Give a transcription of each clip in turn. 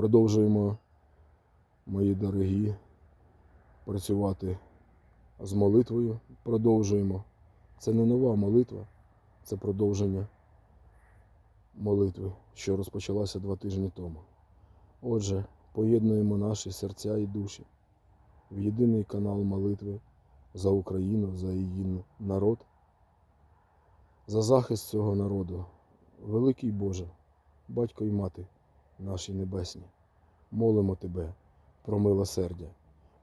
Продовжуємо, мої дорогі, працювати з молитвою. Продовжуємо. Це не нова молитва, це продовження молитви, що розпочалася два тижні тому. Отже, поєднуємо наші серця і душі в єдиний канал молитви за Україну, за її народ, за захист цього народу. Великий Боже, батько і мати наші небесні, молимо Тебе про милосердя,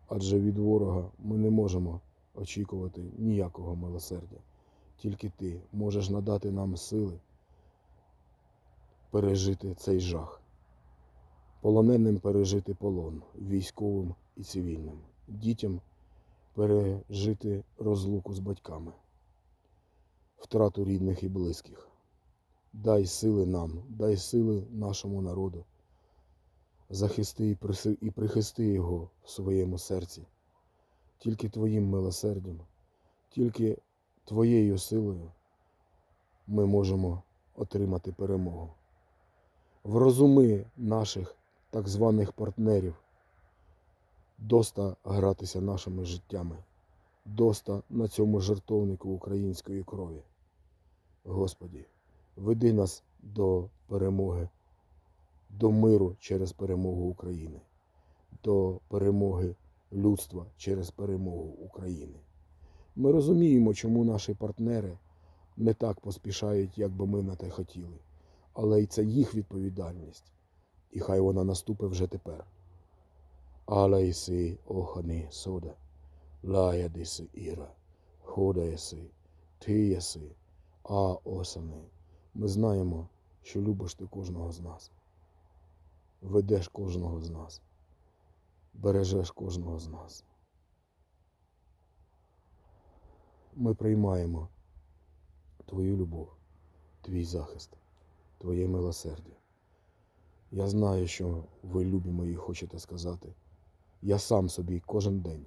адже від ворога ми не можемо очікувати ніякого милосердя. Тільки Ти можеш надати нам сили пережити цей жах, полоненим пережити полон, військовим і цивільним, дітям пережити розлуку з батьками, втрату рідних і близьких. Дай сили нам, дай сили нашому народу. Захисти і прихисти його в своєму серці. Тільки Твоїм милосердям, тільки Твоєю силою ми можемо отримати перемогу. Врозуми наших так званих партнерів, доста гратися нашими життями, доста на цьому жертовнику української крові. Господі, веди нас до перемоги, до миру через перемогу України, до перемоги людства через перемогу України. Ми розуміємо, чому наші партнери не так поспішають, як би ми на те хотіли. Але й це їх відповідальність. І хай вона наступить вже тепер. Але єси охани сода, лая диси іра, хода єси, ти єси, а осани. Ми знаємо, що любиш ти кожного з нас. Ведеш кожного з нас. Бережеш кожного з нас. Ми приймаємо Твою любов, Твій захист, Твоє милосердя. Я знаю, що ви, любі мої, хочете сказати. Я сам собі кожен день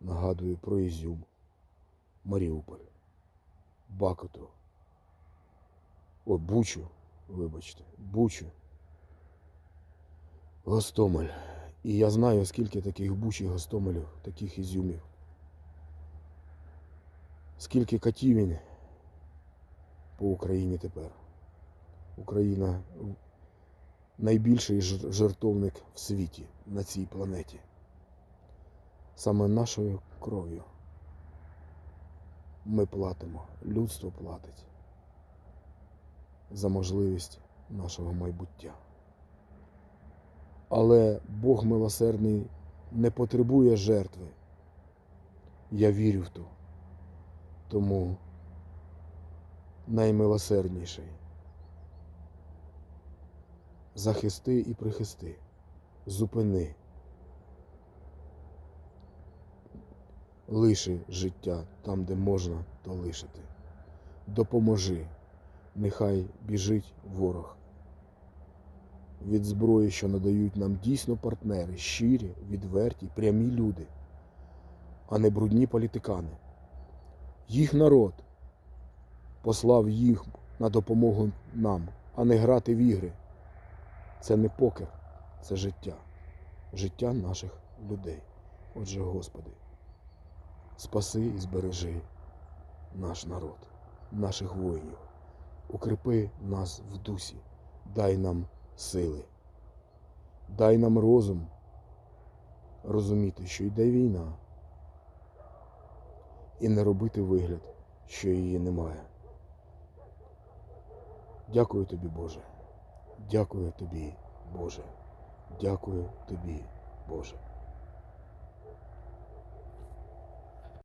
нагадую про Ізюм, Маріуполь, Бакоту, о, Бучу, вибачте, Бучу, Гостомель. І я знаю, скільки таких буч гостомелів, таких ізюмів. Скільки катівень по Україні тепер. Україна найбільший жер- жертовник в світі на цій планеті. Саме нашою кров'ю ми платимо, людство платить за можливість нашого майбуття. Але Бог милосердний не потребує жертви. Я вірю в то. Тому наймилосердніший. Захисти і прихисти, зупини. Лиши життя там, де можна, то лишити. Допоможи, нехай біжить ворог. Від зброї, що надають нам дійсно партнери, щирі, відверті, прямі люди, а не брудні політикани. Їх народ послав їх на допомогу нам, а не грати в ігри. Це не покер, це життя. Життя наших людей. Отже, Господи, спаси і збережи наш народ, наших воїнів. Укріпи нас в дусі, дай нам сили, дай нам розум розуміти, що йде війна, і не робити вигляд, що її немає. Дякую тобі, Боже. Дякую тобі, Боже. Дякую тобі, Боже.